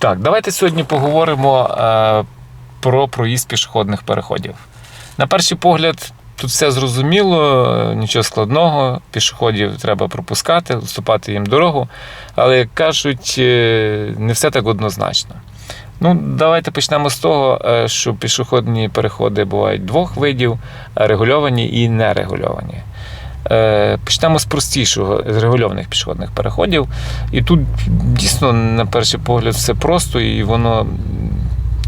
Так, давайте сьогодні поговоримо е, про проїзд пішохідних переходів. На перший погляд, тут все зрозуміло, нічого складного, пішоходів треба пропускати, уступати їм дорогу. Але, як кажуть, е, не все так однозначно. Ну, давайте почнемо з того, е, що пішохідні переходи бувають двох видів: регульовані і нерегульовані. Е, Почнемо з простішого, з регульованих пішохідних переходів. І тут дійсно, на перший погляд, все просто і воно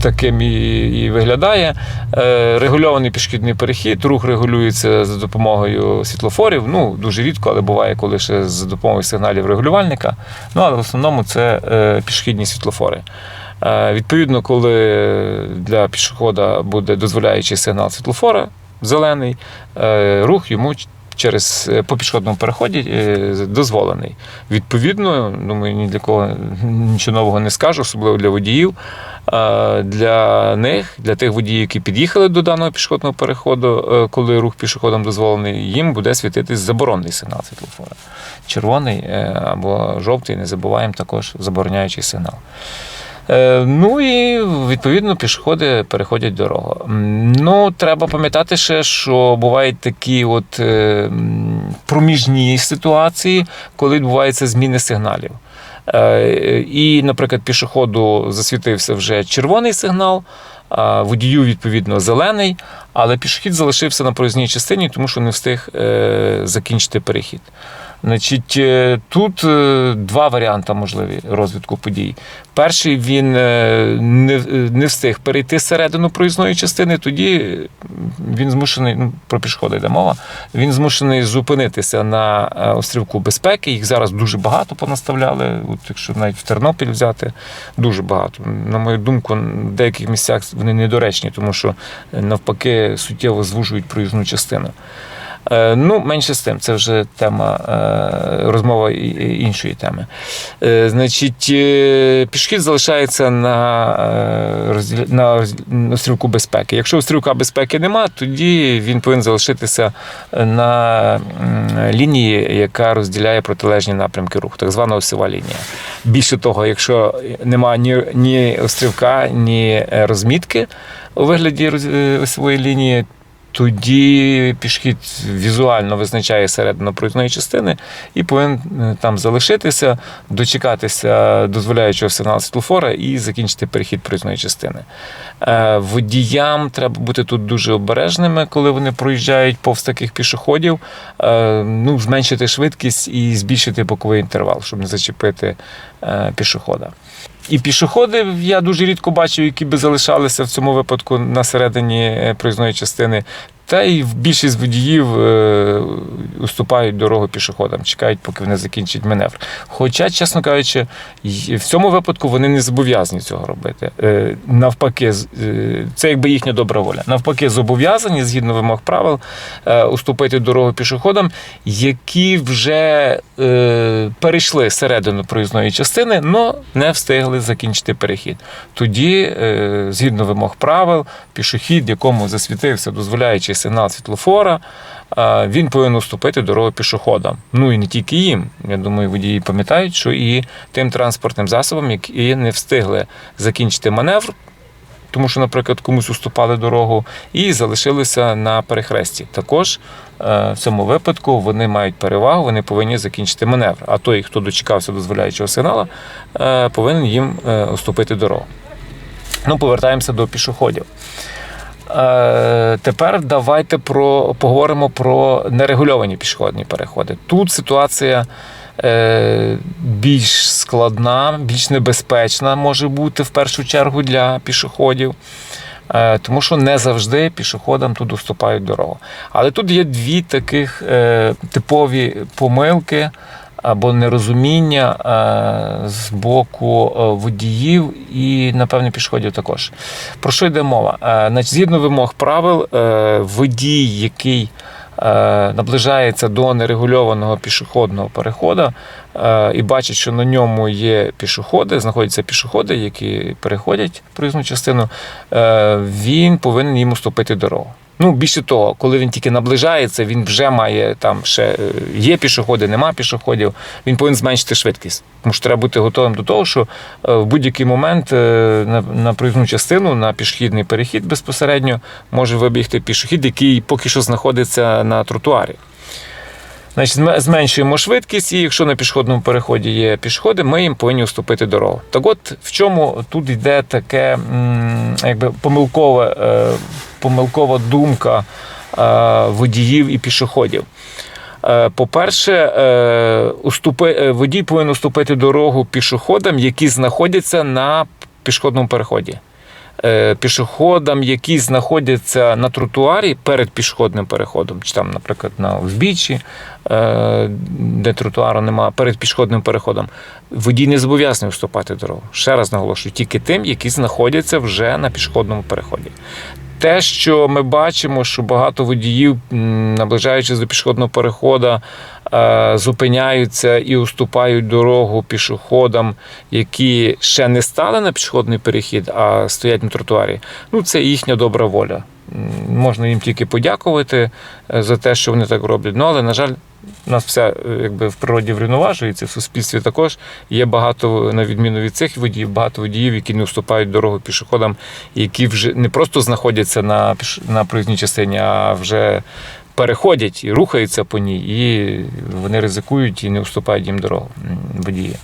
таким і, і виглядає. Е, Регульований пішохідний перехід, рух регулюється за допомогою світлофорів. Ну, дуже рідко, але буває, коли ще за допомогою сигналів регулювальника. Ну, але в основному це е, пішохідні світлофори. Відповідно, коли для пішохода буде дозволяючий сигнал світлофора, зелений, рух йому через е, по пішохідному переході е, дозволений. Відповідно, думаю, ні для кого нічого нового не скажу, особливо для водіїв. Е, Для них, для тих водіїв, які під'їхали до даного пішохідного переходу, коли рух пішоходом дозволений, їм буде світитись заборонний сигнал світлофора. Червоний або жовтий, не забуваємо також забороняючий сигнал. Е, Ну і відповідно пішоходи переходять дорогу. Ну, треба пам'ятати ще, що бувають такі от е, проміжні ситуації, коли відбуваються зміни сигналів. Е, І, наприклад, пішоходу засвітився вже червоний сигнал, водію, відповідно, зелений, але пішохід залишився на проїзній частині, тому що не встиг е, закінчити перехід. Значить, е, тут е, два варіанти можливі розвитку подій. Перший він не, не встиг перейти середину проїзної частини, тоді він змушений, ну про пішоходи йде мова, він змушений зупинитися на острівку безпеки. Їх зараз дуже багато понаставляли. От якщо навіть в Тернопіль взяти, дуже багато. На мою думку, в деяких місцях вони недоречні, тому що навпаки суттєво звужують проїзну частину. Е, Ну, менше з тим, це вже тема е, розмова іншої теми. Е, Значить, е, залишається на, на роз- острівку безпеки. Якщо острівка безпеки нема, тоді він повинен залишитися на лінії, яка розділяє протилежні напрямки руху, так звана осьова лінія. Більше того, якщо немає ні, ні острівка, ні розмітки у вигляді осьової лінії, тоді пішохід візуально визначає середину проїзної частини і повинен е, там залишитися, дочекатися дозволяючого сигналу світлофора і закінчити перехід проїзної частини. Е, Водіям треба бути тут дуже обережними, коли вони проїжджають повз таких пішоходів, Е, ну, зменшити швидкість і збільшити боковий інтервал, щоб не зачепити пішохода. І пішоходи я дуже рідко бачу, які би залишалися в цьому випадку на середині е, проїзної частини. Та й більшість водіїв е, уступають дорогу пішоходам, чекають, поки вони закінчать маневр. Хоча, чесно кажучи, в цьому випадку вони не зобов'язані цього робити. Е, Навпаки, е, це якби їхня добра воля. Навпаки, зобов'язані згідно вимог правил уступити дорогу пішоходам, які вже перейшли середину проїзної частини, але не встигли закінчити перехід. Тоді, згідно вимог правил, пішохід, якому засвітився дозволяючий сигнал світлофора, він повинен уступити дорогу пішоходам. Ну і не тільки їм. Я думаю, водії пам'ятають, що і тим транспортним засобам, які не встигли закінчити маневр. Тому що, наприклад, комусь уступали дорогу і залишилися на перехресті. Також е, в цьому випадку вони мають перевагу, вони повинні закінчити маневр. А той, хто дочекався дозволяючого сигнала, е, повинен їм е, уступити дорогу. Ну, повертаємося до пішоходів. Е, Тепер давайте про, поговоримо про нерегульовані пішохідні переходи. Тут ситуація е, більш складна, більш небезпечна може бути в першу чергу для пішоходів. Е, Тому що не завжди пішоходам тут уступають дорогу. Але тут є дві таких типові помилки або нерозуміння е, з боку е, водіїв і, напевно, пішоходів також. Про що йде мова? Е, Значить, згідно вимог правил, водій, який наближається до нерегульованого пішохідного переходу і бачить, що на ньому є пішоходи, знаходяться пішоходи, які переходять проїзну частину, він повинен їм уступити дорогу. Ну, більше того, коли він тільки наближається, він вже має там ще е, є пішоходи, нема пішоходів. Він повинен зменшити швидкість. Тому що треба бути готовим до того, що е, в будь-який момент е, на, на проїзну частину, на пішохідний перехід безпосередньо може вибігти пішохід, який поки що знаходиться на тротуарі. Значить, зменшуємо швидкість, і якщо на пішохідному переході є пішоходи, ми їм повинні уступити дорогу. Так от в чому тут йде таке якби помилкове, помилкова думка е, водіїв і пішоходів. Е, По-перше, е, водій повинен уступити дорогу пішоходам, які знаходяться на пішохідному переході. Пішоходам, які знаходяться на тротуарі перед пішохідним переходом, чи там, наприклад, на узбіччі, де тротуару немає, перед пішохідним переходом, водій не зобов'язаний уступати дорогу. Ще раз наголошую, тільки тим, які знаходяться вже на пішохідному переході. Те, що ми бачимо, що багато водіїв, наближаючись до пішохідного переходу, е, зупиняються і уступають дорогу пішоходам, які ще не стали на пішохідний перехід, а стоять на тротуарі. Ну, це їхня добра воля. Можна їм тільки подякувати е, за те, що вони так роблять. Ну, але, на жаль, нас все якби в природі врівноважується, в суспільстві також є багато, на відміну від цих водіїв, багато водіїв, які не вступають дорогу пішоходам, які вже не просто знаходяться на, на проїзній частині, а вже переходять і рухаються по ній, і вони ризикують і не вступають їм дорогу водії.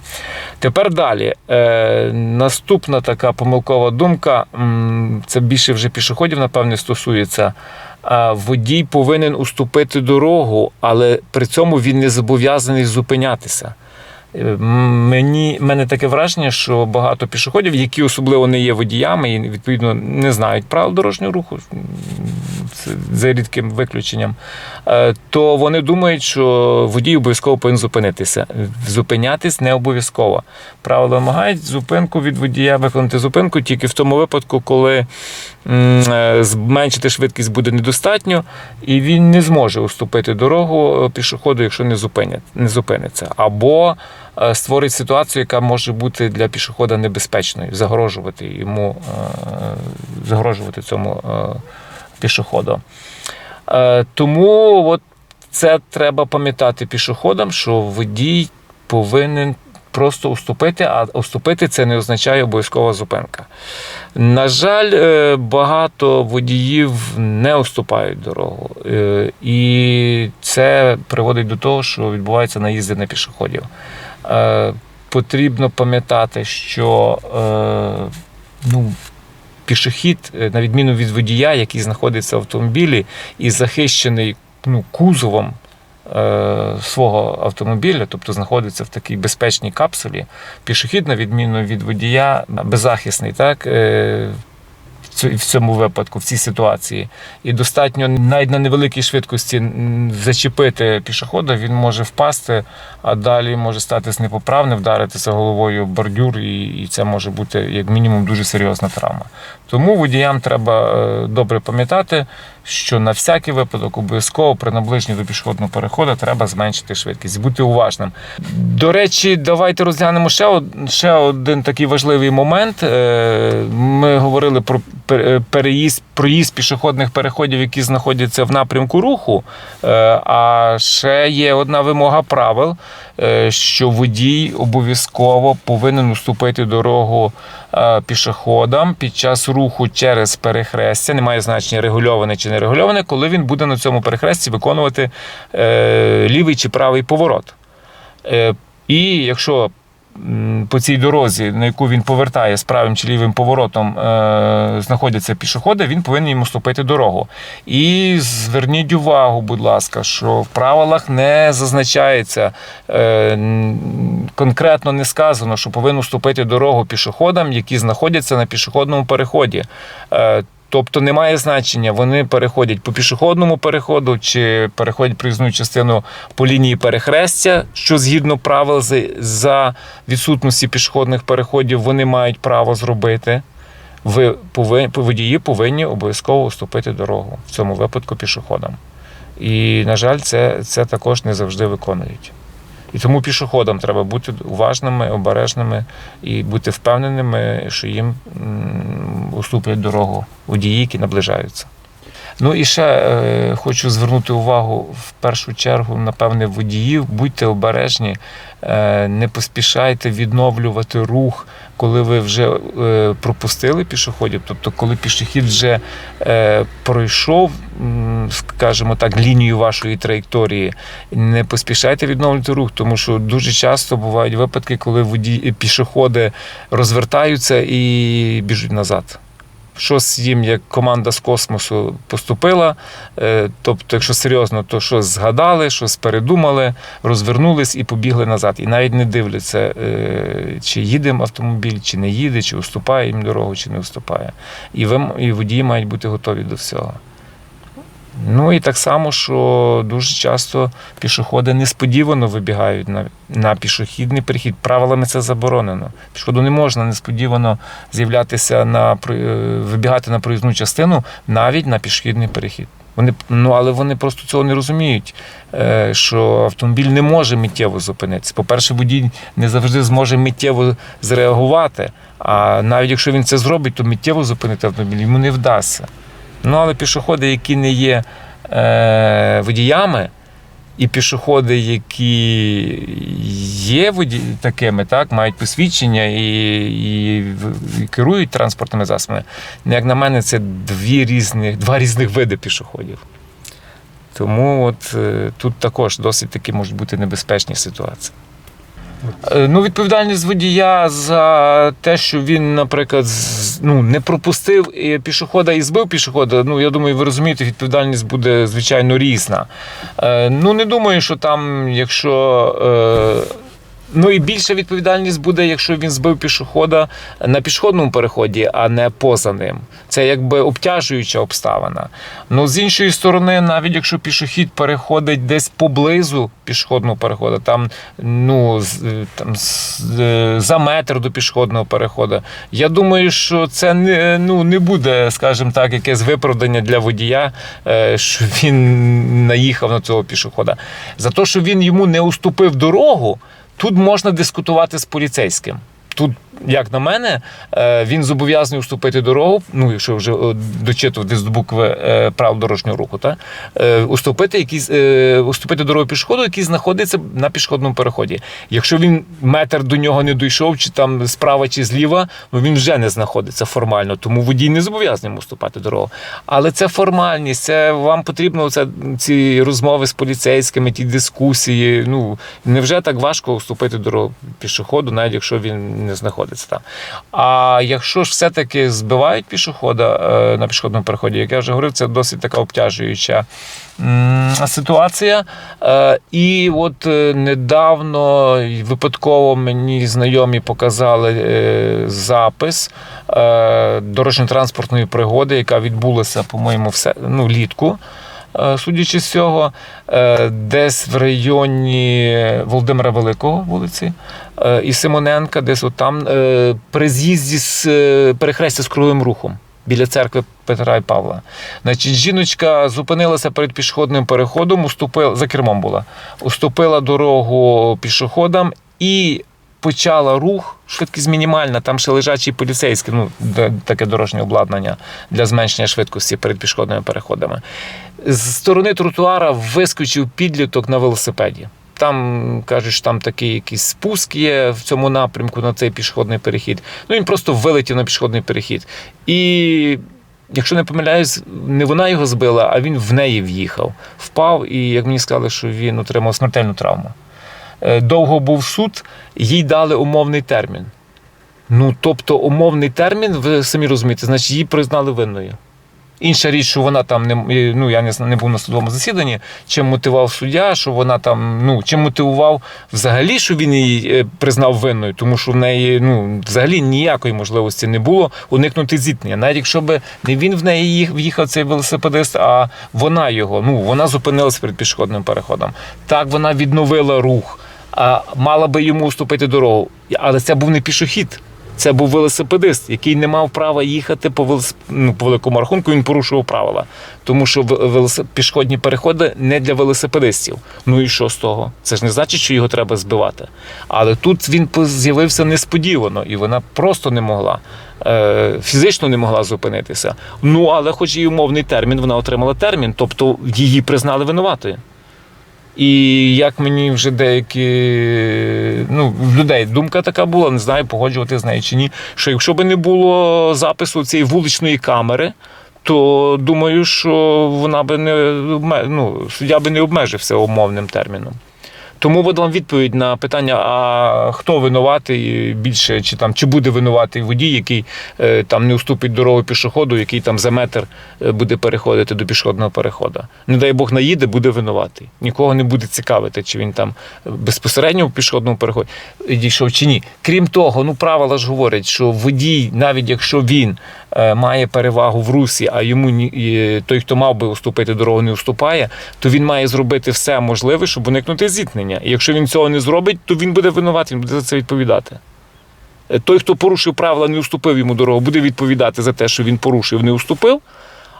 Тепер далі. Е, наступна така помилкова думка, це більше вже пішоходів, напевне, стосується. Водій повинен уступити дорогу, але при цьому він не зобов'язаний зупинятися. Е, Мені мене таке враження, що багато пішоходів, які особливо не є водіями і відповідно не знають правил дорожнього руху, за рідким виключенням, е, то вони думають, що водій обов'язково повинен зупинитися. Зупинятись не обов'язково. Правила вимагають зупинку від водія виконати зупинку тільки в тому випадку, коли е, зменшити швидкість буде недостатньо, і він не зможе уступити дорогу пішоходу, якщо не зупиниться. Або створить ситуацію, яка може бути для пішохода небезпечною, загрожувати йому, е, загрожувати цьому е, пішоходу. Е, Тому от це треба пам'ятати пішоходам, що водій повинен просто уступити, а уступити це не означає обов'язкова зупинка. На жаль, е, багато водіїв не уступають дорогу, Е, і це приводить до того, що відбуваються наїзди на пішоходів. Е, Потрібно пам'ятати, що е, ну, пішохід, е, на відміну від водія, який знаходиться в автомобілі і захищений ну, кузовом свого автомобіля, тобто знаходиться в такій безпечній капсулі, пішохід, на відміну від водія, беззахисний, так? В цьому випадку, в цій ситуації. І достатньо навіть на невеликій швидкості зачепити пішохода, він може впасти, а далі може статись непоправним, вдаритися головою в бордюр, і, і це може бути як мінімум дуже серйозна травма. Тому водіям треба е, добре пам'ятати, що на всякий випадок обов'язково при наближенні до пішохідного переходу треба зменшити швидкість, бути уважним. До речі, давайте розглянемо ще, ще один такий важливий момент. Е, Ми говорили про пер- переїзд, проїзд пішохідних переходів, які знаходяться в напрямку руху. Е, А ще є одна вимога правил, е, що водій обов'язково повинен уступити дорогу пішоходам під час руху через перехрестя. Немає значення регульоване чи не регульоване, коли він буде на цьому перехресті виконувати е, лівий чи правий поворот. Е, І якщо по цій дорозі, на яку він повертає з правим чи лівим поворотом, е, знаходяться пішоходи, він повинен їм уступити дорогу. І зверніть увагу, будь ласка, що в правилах не зазначається е, конкретно не сказано, що повинен уступити дорогу пішоходам, які знаходяться на пішохідному переході. Тобто немає значення, вони переходять по пішохідному переходу чи переходять проїзну частину по лінії перехрестя, що згідно правил за- відсутності пішохідних переходів вони мають право зробити. Ви повинні, водії повинні обов'язково уступити дорогу в цьому випадку пішоходам. І, на жаль, це, це також не завжди виконують. І тому пішоходам треба бути уважними, обережними і бути впевненими, що їм уступлять дорогу водії, які наближаються. Ну і ще е, хочу звернути увагу в першу чергу, напевне, водіїв. Будьте обережні, е, не поспішайте відновлювати рух, коли ви вже е, пропустили пішоходів. Тобто, коли пішохід вже е, пройшов, скажімо так, лінію вашої траєкторії, не поспішайте відновлювати рух, тому що дуже часто бувають випадки, коли водії, пішоходи розвертаються і біжуть назад. Щось їм як команда з космосу поступила. Е, Тобто, якщо серйозно, то щось згадали, щось передумали, розвернулись і побігли назад. І навіть не дивляться, е, чи їде автомобіль, чи не їде, чи уступає їм дорогу, чи не уступає. І, ви, і водії мають бути готові до всього. Ну і так само, що дуже часто пішоходи несподівано вибігають на, на пішохідний перехід. Правилами це заборонено. Пішоходу не можна несподівано з'являтися на е, вибігати на проїзну частину навіть на пішохідний перехід. Вони ну але вони просто цього не розуміють, е, що автомобіль не може миттєво зупинитися. По-перше, водій не завжди зможе миттєво зреагувати. А навіть якщо він це зробить, то миттєво зупинити автомобіль йому не вдасться. Ну, але пішоходи, які не є е, водіями, і пішоходи, які є воді... такими, так, мають посвідчення і, і, і керують транспортними засобами, ну, як на мене, це дві різних, два різних види пішоходів. Тому от, е, тут також досить таки можуть бути небезпечні ситуації. Е, Ну, відповідальність водія за те, що він, наприклад, ну, не пропустив е, пішохода і збив пішохода. Ну, я думаю, ви розумієте, відповідальність буде звичайно різна. Е, Ну, не думаю, що там, якщо. Е, Ну і більша відповідальність буде, якщо він збив пішохода на пішохідному переході, а не поза ним. Це якби обтяжуюча обставина. Ну з іншої сторони, навіть якщо пішохід переходить десь поблизу пішохідного переходу, там ну там е, за метр до пішохідного переходу, я думаю, що це не ну не буде, скажімо так, якесь виправдання для водія, е, що він наїхав на цього пішохода. За те, що він йому не уступив дорогу. Тут можна дискутувати з поліцейським. Тут, як на мене, е, він зобов'язаний уступити дорогу, ну, якщо вже е, дочитувати з букви е, правил дорожнього руху, та, уступити, якийсь, е, уступити дорогу пішоходу, який знаходиться на пішохідному переході. Якщо він метр до нього не дійшов, чи там справа чи зліва, ну він вже не знаходиться формально, тому водій не зобов'язаний уступати дорогу. Але це формальність, це вам потрібно це, ці розмови з поліцейськими, ті дискусії. Ну невже так важко уступити дорогу пішоходу, навіть якщо він не знаходиться там. А якщо ж все-таки збивають пішохода е, на пішохідному переході, як я вже говорив, це досить така обтяжуюча ситуація. Е, І от е, недавно випадково мені знайомі показали запис дорожньо-транспортної пригоди, яка відбулася, по-моєму, все, ну, влітку. Е, Судячи з цього, десь в районі Володимира Великого вулиці і Симоненка, десь от там е, при з'їзді з е, перехрестя з круговим рухом біля церкви Петра і Павла. Значить, жіночка зупинилася перед пішохідним переходом, уступила за кермом була, уступила дорогу пішоходам і почала рух. Швидкість мінімальна, там ще лежачий поліцейський, ну таке дорожнє обладнання для зменшення швидкості перед пішохідними переходами. З сторони тротуара вискочив підліток на велосипеді. Там кажуть, що там такий якийсь спуск є в цьому напрямку на цей пішохідний перехід. Ну він просто вилетів на пішохідний перехід. І якщо не помиляюсь, не вона його збила, а він в неї в'їхав. Впав, і як мені сказали, що він отримав смертельну травму. Е, Довго був суд, їй дали умовний термін. Ну, тобто, умовний термін, ви самі розумієте, значить, її признали винною. Інша річ, що вона там не ну я не не був на судовому засіданні. Чим мотивував суддя, що вона там, ну чим мотивував взагалі, що він її е, признав винною, тому що в неї ну взагалі ніякої можливості не було уникнути зіткнення. Навіть якщо би не він в неї їх- в'їхав цей велосипедист, а вона його. Ну вона зупинилася перед пішохідним переходом. Так вона відновила рух, а мала би йому уступити дорогу. Але це був не пішохід. Це був велосипедист, який не мав права їхати по, велос... ну, по великому рахунку, він порушував правила. Тому що ве- велос... пішохідні переходи не для велосипедистів. Ну і що з того? Це ж не значить, що його треба збивати. Але тут він з'явився несподівано, і вона просто не могла. е, Фізично не могла зупинитися. Ну, але хоч і умовний термін, вона отримала термін, тобто її признали винуватою. І як мені вже деякі ну, людей думка така була, не знаю, погоджувати з нею чи ні. Що якщо б не було запису цієї вуличної камери, то думаю, що вона би не ну, суддя би не обмежився умовним терміном. Тому вам відповідь на питання: а хто винуватий більше, чи там чи буде винуватий водій, який е, там не уступить дорогу пішоходу, який там за метр е, буде переходити до пішохідного переходу. Не дай Бог наїде, буде винуватий. Нікого не буде цікавити, чи він там безпосередньо в пішохідному переході дійшов чи ні. Крім того, ну правила ж говорять, що водій, навіть якщо він е, має перевагу в русі, а йому ні, той, хто мав би уступити дорогу, не уступає, то він має зробити все можливе, щоб уникнути зіткнення. І якщо він цього не зробить, то він буде винуватий, він буде за це відповідати. Е, Той, хто порушив правила, не уступив йому дорогу, буде відповідати за те, що він порушив, не уступив.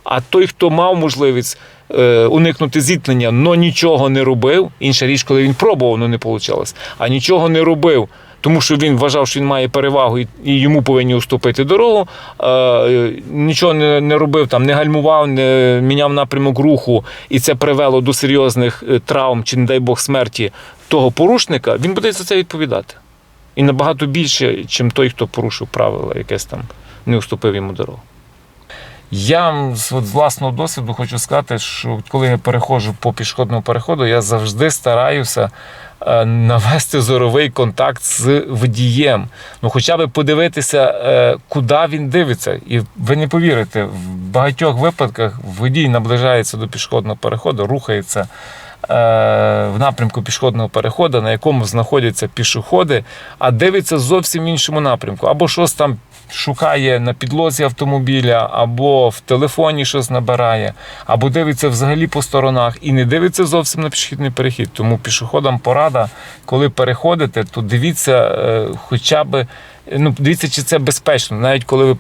А той, хто мав можливість е, уникнути зіткнення, но нічого не робив, інша річ, коли він пробував, але не вийшло, а нічого не робив, тому що він вважав, що він має перевагу і, йому повинні уступити дорогу. Е, нічого не, робив, там, не гальмував, не міняв напрямок руху, і це привело до серйозних е, травм чи, не дай Бог, смерті того порушника, він буде за це відповідати. І набагато більше, ніж той, хто порушив правила, якесь там не уступив йому дорогу. Я з, от, з власного досвіду хочу сказати, що коли я переходжу по пішохідному переходу, я завжди стараюся навести зоровий контакт з водієм. Ну, хоча б подивитися, е, куди він дивиться. І ви не повірите, в багатьох випадках водій наближається до пішохідного переходу, рухається е, в напрямку пішохідного переходу, на якому знаходяться пішоходи, а дивиться зовсім іншому напрямку. Або щось там шукає на підлозі автомобіля, або в телефоні щось набирає, або дивиться взагалі по сторонах і не дивиться зовсім на пішохідний перехід. Тому пішоходам порада, коли переходите, то дивіться е, хоча б. Ну, дивіться, чи це безпечно, навіть коли ви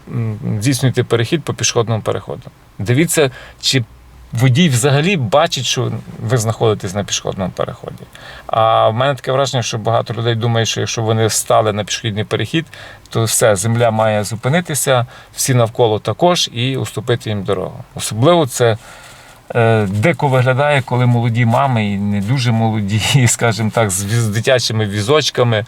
здійснюєте перехід по пішохідному переходу. Дивіться, чи водій взагалі бачить, що ви знаходитесь на пішохідному переході. А в мене таке враження, що багато людей думає, що якщо вони встали на пішохідний перехід, то все, земля має зупинитися, всі навколо також і уступити їм дорогу. Особливо це. е, Дико виглядає, коли молоді мами і не дуже молоді, скажімо так, з дитячими візочками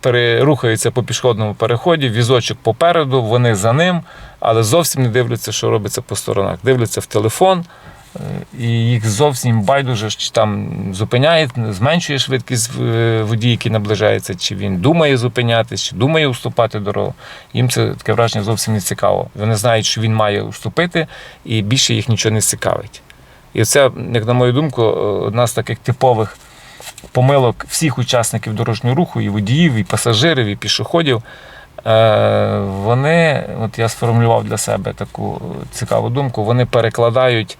перерухаються по пішохідному переході, візочок попереду, вони за ним, але зовсім не дивляться, що робиться по сторонах. Дивляться в телефон, е, і їх зовсім байдуже, чи там зупиняє, зменшує швидкість е, водій, який наближається, чи він думає зупинятись, чи думає уступати дорогу. Їм це таке враження зовсім не цікаво. Вони знають, що він має уступити, і більше їх нічого не цікавить. І це, як на мою думку, одна з таких типових помилок всіх учасників дорожнього руху, і водіїв, і пасажирів, і пішоходів. Е, Вони, от я сформулював для себе таку цікаву думку, вони перекладають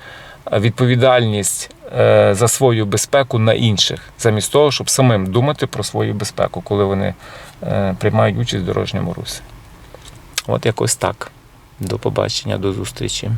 відповідальність е, за свою безпеку на інших, замість того, щоб самим думати про свою безпеку, коли вони е, приймають участь в дорожньому русі. От якось так. До побачення, до зустрічі.